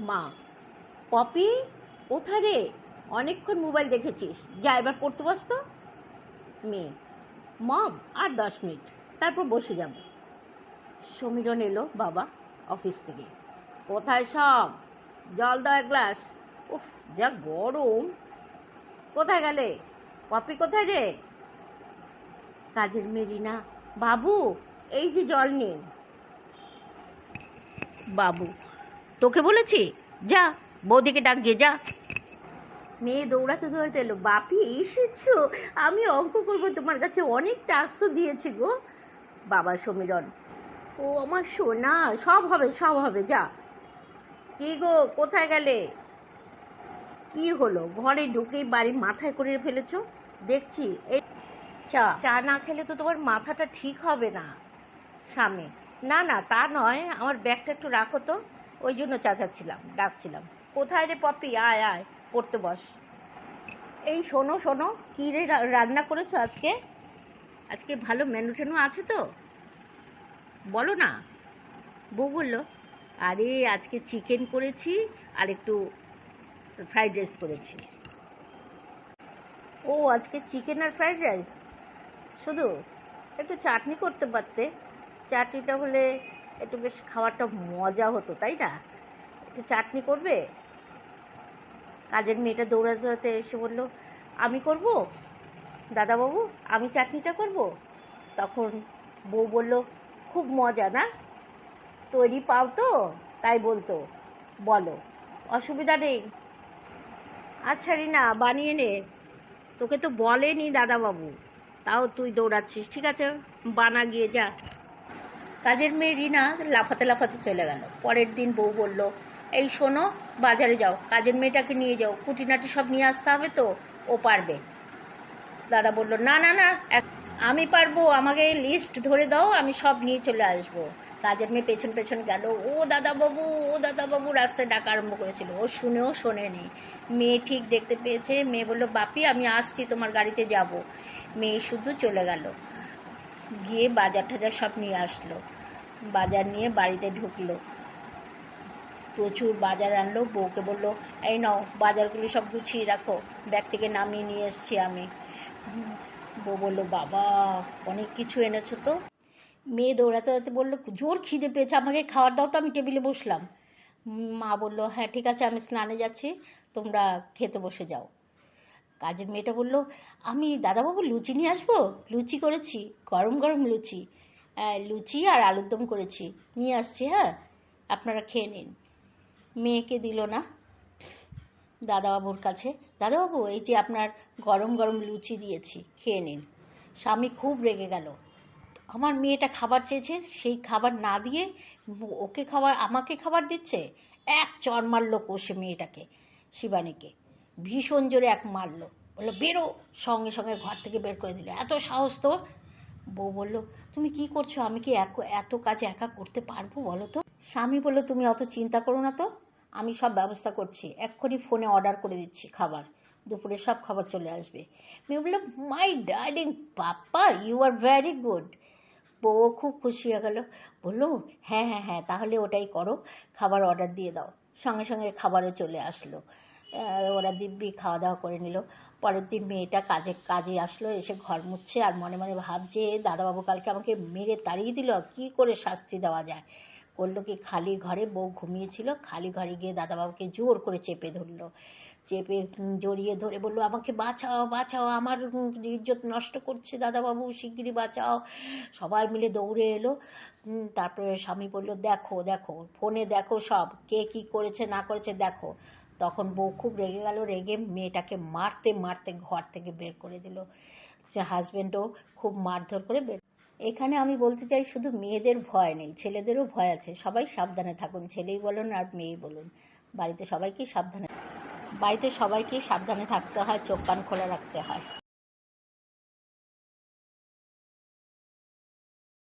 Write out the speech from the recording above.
মা। পপি কোথায় রে? অনেকক্ষণ মোবাইল দেখেছিস। যা এবার পড়তে বস তো। মেয়ে, মম, আর দশ মিনিট। তারপর বসে যাব। সমীরণ এলো বাবা অফিস থেকে। কোথায় সব? জল দাও এক গ্লাস। উফ, যা গরম। কোথায় গেলে? পপি কোথায় রে? কাজের মেরিনা। বাবু, এই যে জল নিন। বাবু তোকে বলেছি? যা, বৌদিকে ডাক গিয়ে যা। মেয়ে দৌড়াতে দৌড়াতে এলো। বাপি, এসেছ? আমি অঙ্ক করব, তোমার কাছে অনেক টাস্ক দিয়েছি গো। বাবা সমীরণ, ও আমার সোনা, সব হবে সব হবে, যা। কি গো, কোথায় গেলে? কি হলো? ঘরে ঢুকেই বাড়ি মাথায় করে ফেলেছো? দেখছি, এই চা চা না খেলে তো তোমার মাথাটা ঠিক হবে না। স্বামী না না, তা নয়, আমার ব্যাগটা একটু রাখো তো। ওই জন্য চাচাচ্ছিলাম ডাকছিলাম। কোথায় রে পপি? আয় আয়, পড়তে বস। এই শোনো শোনো, কী রে, রান্না করেছ আজকে? আজকে ভালো মেনু টেনু আছে তো? বলো না। বউ বলল, আরে আজকে চিকেন করেছি আর একটু ফ্রাইড রাইস করেছি। ও, আজকে চিকেন আর ফ্রাইড রাইস? শুধু? একটু চাটনি করতে পারতে। চাটনিটা হলে একটু বেশ খাবারটা মজা হতো, তাই না? একটু চাটনি করবে? কাজের মেয়েটা দৌড়াতে দৌড়াতে এসে বলল, আমি করব? দাদাবাবু, আমি চাটনিটা করব? তখন বউ বলল, খুব মজা, না? তৈরি পাও তো? তাই বলতো। বলো, অসুবিধা নেই। আচ্ছা রিনা, বানিয়ে নে। তোকে তো বলেনি দাদাবাবু। তাও তুই দৌড়াচ্ছিস, ঠিক আছে? বানা গিয়ে যা। কাজের মেয়ে রিনা লাফাতে লাফাতে চলে গেল। পরের দিন বউ বলল, এই শোনো, বাজারে যাও, কাজের মেয়েটাকে নিয়ে যাও, খুঁটিনাটি সব নিয়ে আসতে হবে তো, ও পারবে। দাদা বলল, না না না আমি পারব, আমাকে লিস্ট ধরে দাও, আমি সব নিয়ে চলে আসব। কাজের মেয়ে পেছন পেছন গেল। ও দাদা বাবু, ও দাদা বাবু, রাস্তায় ডাকা আরম্ভ করেছিল। ও শুনেও শোনেনি মেয়ে ঠিক দেখতে পেয়েছে। মেয়ে বলল, বাপি, আমি আসছি, তোমার গাড়িতে যাব। মেয়ে শুধু চলে গেল। গিয়ে বাজার টাজার সব নিয়ে আসলো। বাজার নিয়ে বাড়িতে ঢুকলো। প্রচুর বাজার আনলো। বউকে বলল, এই নাও, বাজারগুলো সব গুছিয়ে রাখো। ব্যাগ থেকে নামিয়ে নিয়ে এসছি আমি। বউ বলল, বাবা, অনেক কিছু এনেছো তো? মেয়ে দৌড়াতে দৌড়াতে বলল, জোর খিদে পেয়েছে, আমাকে খাওয়ার দাও তো, আমি টেবিলে বসলাম। মা বলল হ্যাঁ ঠিক আছে, আমি স্নানে যাচ্ছি, তোমরা খেতে বসে যাও। কাজের মেয়েটা বলল, আমি দাদাবাবু লুচি নিয়ে আসব? লুচি করেছি, গরম গরম লুচি। লুচি আর আলুর দম করেছি। নিয়ে আসছি হ্যাঁ? আপনারা খেয়ে নিন। মেয়েকে দিল না দাদাবাবুর কাছে। দাদাবাবু, এই যে আপনার গরম গরম লুচি দিয়েছি, খেয়ে নিন। স্বামী খুব রেগে গেল। আমার মেয়েটা খাবার চেয়েছে, সেই খাবার না দিয়ে ওকে খাবার, আমাকে খাবার দিচ্ছে? এক চর মারলো কষে মেয়েটাকে, শিবানীকে। ভীষণ জোরে এক মারলো। বলল, বেরো। সঙ্গে সঙ্গে ঘর থেকে বের করে দিল। এত সাহস তো বউ বলল, তুমি কি করছ? আমি কি এত কাজ একা করতে পারব বলো তো? স্বামী বলল, তুমি অত চিন্তা করো না তো। আমি সব ব্যবস্থা করছি। এক্ষুনি ফোনে অর্ডার করে দিচ্ছি খাবার। দুপুরে সব খাবার চলে আসবে। মেয়ে বলল my darling papa you are very good বউ খুব খুশি হয়ে গেল। বলল হ্যাঁ হ্যাঁ হ্যাঁ তাহলে ওটাই করো। খাবার অর্ডার দিয়ে দাও। সঙ্গে সঙ্গে খাবারও চলে আসলো। ওরা দিব্যি খাওয়া দাওয়া করে নিল। পরের দিন মেয়েটা কাজে কাজে আসলো, এসে ঘর মুছছে আর মনে মনে ভাবছে, দাদাবাবু কালকে আমাকে মেরে তাড়িয়ে দিল, কি করে শাস্তি দেওয়া যায়? করল কি, খালি ঘরে বউ ঘুমিয়েছিল, খালি ঘরে গিয়ে দাদাবাবুকে জোর করে চেপে ধরলো। চেপে জড়িয়ে ধরে বলল, আমাকে বাঁচাও বাঁচাও, আমার ইজ্জত নষ্ট করছে দাদাবাবু, শিগগিরই বাঁচাও। সবাই মিলে দৌড়ে এলো। তারপরে স্বামী বলল, দেখো দেখো, ফোনে দেখো সব, কে কি করেছে, না করেছে, দেখো। তখন বউ খুব রেগে গেল, রেগে মেয়েটাকে মারতে মারতে ঘর থেকে বের করে দিল। হাজবেন্ডও খুব মারধর করে বের এখানে আমি বলতে চাই শুধু মেয়েদের ভয় নেই, ছেলেদেরও ভয় আছে। সবাই সাবধানে থাকুন, ছেলেই বলুন আর মেয়েই বলুন। বাড়িতে সবাইকে সাবধানে, বাড়িতে সবাইকে সাবধানে থাকতে হয়, চোখ কান খোলা রাখতে হয়।